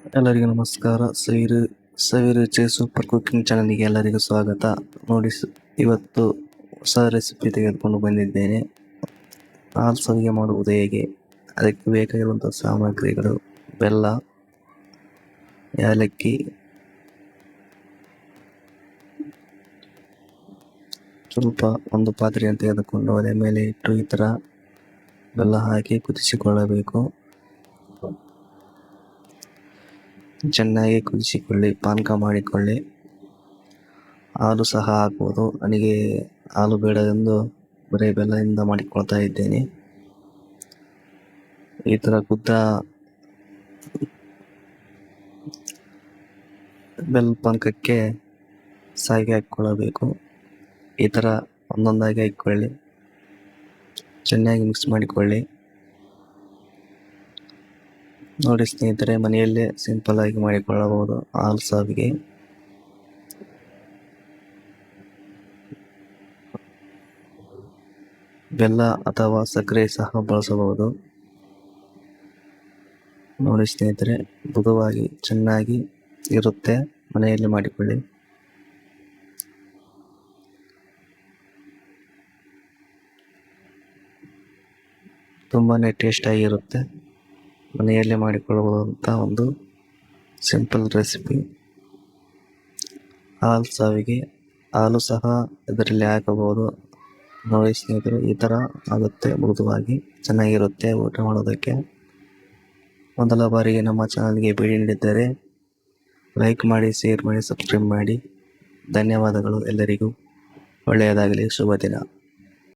ಎಲ್ಲರಿಗೂ ನಮಸ್ಕಾರ. ಸವಿರು ಸವಿರುಚಿ super cooking ಚಾನಲ್ಗೆ ಎಲ್ಲರಿಗೂ ಸ್ವಾಗತ. ನೋಡಿ ಇವತ್ತು ಹೊಸ ರೆಸಿಪಿ ತೆಗೆದುಕೊಂಡು ಬಂದಿದ್ದೇನೆ. ಹಾಲು ಸವಿಗೆ ಮಾಡುವುದು ಹೇಗೆ? ಅದಕ್ಕೆ ಬೇಕಾಗಿರುವಂಥ ಸಾಮಗ್ರಿಗಳು, ಬೆಲ್ಲ, ಏಲಕ್ಕಿ, ಸ್ವಲ್ಪ ಒಂದು ಪಾತ್ರೆಯನ್ನು ತೆಗೆದುಕೊಂಡು ಅದೇ ಮೇಲೆ ಇಟ್ಟು ಈ ಥರ ಬೆಲ್ಲ ಹಾಕಿ ಕುದಿಸಿಕೊಳ್ಳಬೇಕು. ಚೆನ್ನಾಗಿ ಕುದಿಸಿಕೊಳ್ಳಿ, ಪಾನಕ ಮಾಡಿಕೊಳ್ಳಿ. ಹಾಲು ಸಹ ಹಾಕುವುದು ನನಗೆ ಹಾಲು ಬೇಡವೆಂದು ಬರೀ ಬೆಲ್ಲದಿಂದ ಮಾಡಿಕೊಳ್ತಾ ಇದ್ದೇನೆ. ಈ ಥರ ಕುದ್ದ ಬೆಲ್ಲ ಪಾನಕಕ್ಕೆ ಸಾಗಿ ಹಾಕಿಕೊಳ್ಳಬೇಕು. ಈ ಥರ ಒಂದೊಂದಾಗಿ ಹಾಕ್ಕೊಳ್ಳಿ. ಚೆನ್ನಾಗಿ ಮಿಕ್ಸ್ ಮಾಡಿಕೊಳ್ಳಿ. ನೋಡಿ ಸ್ನೇಹಿತರೆ, ಮನೆಯಲ್ಲೇ ಸಿಂಪಲ್ ಆಗಿ ಮಾಡಿಕೊಳ್ಳಬಹುದು ಹಾಲು ಸಾವಿಗೆ ಬೆಲ್ಲ ಅಥವಾ ಸಕ್ಕರೆ ಸಹ ಬಳಸಬಹುದು. ನೋಡಿ ಸ್ನೇಹಿತರೆ, ಮೃದುವಾಗಿ ಚೆನ್ನಾಗಿ ಇರುತ್ತೆ. ಮನೆಯಲ್ಲಿ ಮಾಡಿಕೊಳ್ಳಿ. ತುಂಬಾ ಟೇಸ್ಟ್ ಆಗಿರುತ್ತೆ ಮನೆಯಲ್ಲೇ ಮಾಡಿಕೊಳ್ಳುವಂಥ ಒಂದು ಸಿಂಪಲ್ ರೆಸಿಪಿ ಹಾಲು ಸಾವಿಗೆ ಹಾಲು ಸಹ ಇದರಲ್ಲಿ ಹಾಕಬಹುದು. ನೋಡಿ ಸ್ನೇಹಿತರು, ಈ ಥರ ಆಗುತ್ತೆ, ಮೃದುವಾಗಿ ಚೆನ್ನಾಗಿರುತ್ತೆ ಊಟ ಮಾಡೋದಕ್ಕೆ. ಮೊದಲ ಬಾರಿಗೆ ನಮ್ಮ ಚಾನಲ್ಗೆ ಭೇಟಿ ನೀಡಿದ್ದರೆ ಲೈಕ್ ಮಾಡಿ ಶೇರ್ ಮಾಡಿ ಸಬ್ಸ್ಕ್ರೈಬ್ ಮಾಡಿ. ಧನ್ಯವಾದಗಳು ಎಲ್ಲರಿಗೂ. ಒಳ್ಳೆಯದಾಗಲಿ ಶುಭ ದಿನ